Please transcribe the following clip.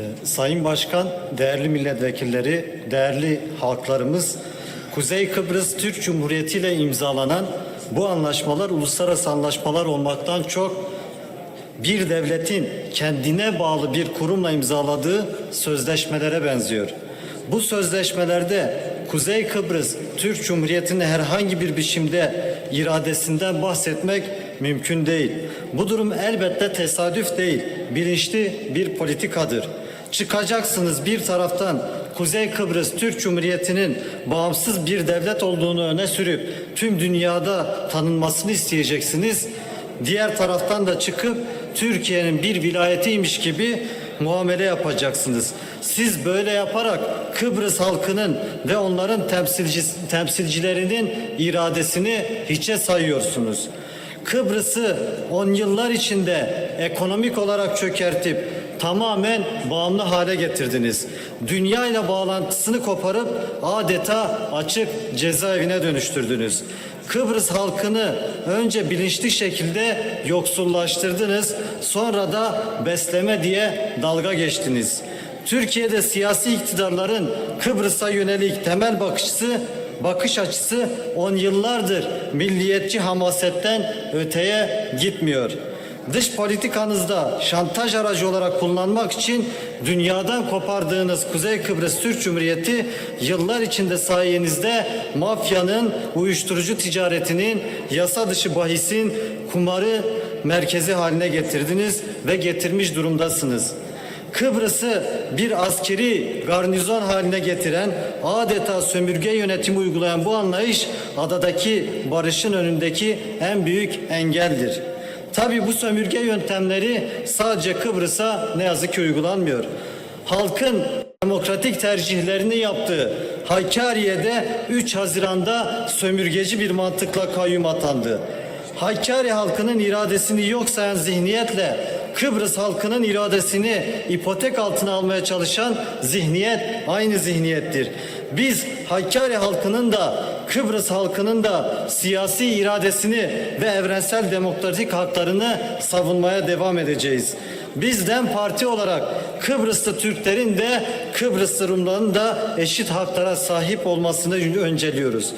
Ee, Sayın Başkan, değerli milletvekilleri, değerli halklarımız, Kuzey Kıbrıs Türk Cumhuriyeti ile imzalanan bu anlaşmalar uluslararası anlaşmalar olmaktan çok bir devletin kendine bağlı bir kurumla imzaladığı sözleşmelere benziyor. Bu sözleşmelerde Kuzey Kıbrıs Türk Cumhuriyeti'nin herhangi bir biçimde iradesinden bahsetmek mümkün değil. Bu durum elbette tesadüf değil, bilinçli bir politikadır. Çıkacaksınız bir taraftan Kuzey Kıbrıs Türk Cumhuriyeti'nin bağımsız bir devlet olduğunu öne sürüp tüm dünyada tanınmasını isteyeceksiniz. Diğer taraftan da çıkıp Türkiye'nin bir vilayetiymiş gibi muamele yapacaksınız. Siz böyle yaparak Kıbrıs halkının ve onların temsilci, temsilcilerinin iradesini hiçe sayıyorsunuz. Kıbrıs'ı on yıllar içinde ekonomik olarak çökertip tamamen bağımlı hale getirdiniz. Dünya ile bağlantısını koparıp adeta açık cezaevine dönüştürdünüz. Kıbrıs halkını önce bilinçli şekilde yoksullaştırdınız, sonra da besleme diye dalga geçtiniz. Türkiye'de siyasi iktidarların Kıbrıs'a yönelik temel bakışısı bakış açısı on yıllardır milliyetçi hamasetten öteye gitmiyor. Dış politikanızda şantaj aracı olarak kullanmak için dünyadan kopardığınız Kuzey Kıbrıs Türk Cumhuriyeti yıllar içinde sayenizde mafyanın, uyuşturucu ticaretinin, yasa dışı bahisin, kumarı merkezi haline getirdiniz ve getirmiş durumdasınız. Kıbrıs'ı bir askeri garnizon haline getiren, adeta sömürge yönetimi uygulayan bu anlayış adadaki barışın önündeki en büyük engeldir. Tabi bu sömürge yöntemleri sadece Kıbrıs'a ne yazık ki uygulanmıyor. Halkın demokratik tercihlerini yaptığı Hakkari'de 3 Haziran'da sömürgeci bir mantıkla kayyum atandı. Hakkari halkının iradesini yok sayan zihniyetle Kıbrıs halkının iradesini ipotek altına almaya çalışan zihniyet aynı zihniyettir. Biz Hakkari halkının da Kıbrıs halkının da siyasi iradesini ve evrensel demokratik haklarını savunmaya devam edeceğiz. Biz DEM Parti olarak Kıbrıslı Türklerin de Kıbrıslı Rumların da eşit haklara sahip olmasını önceliyoruz.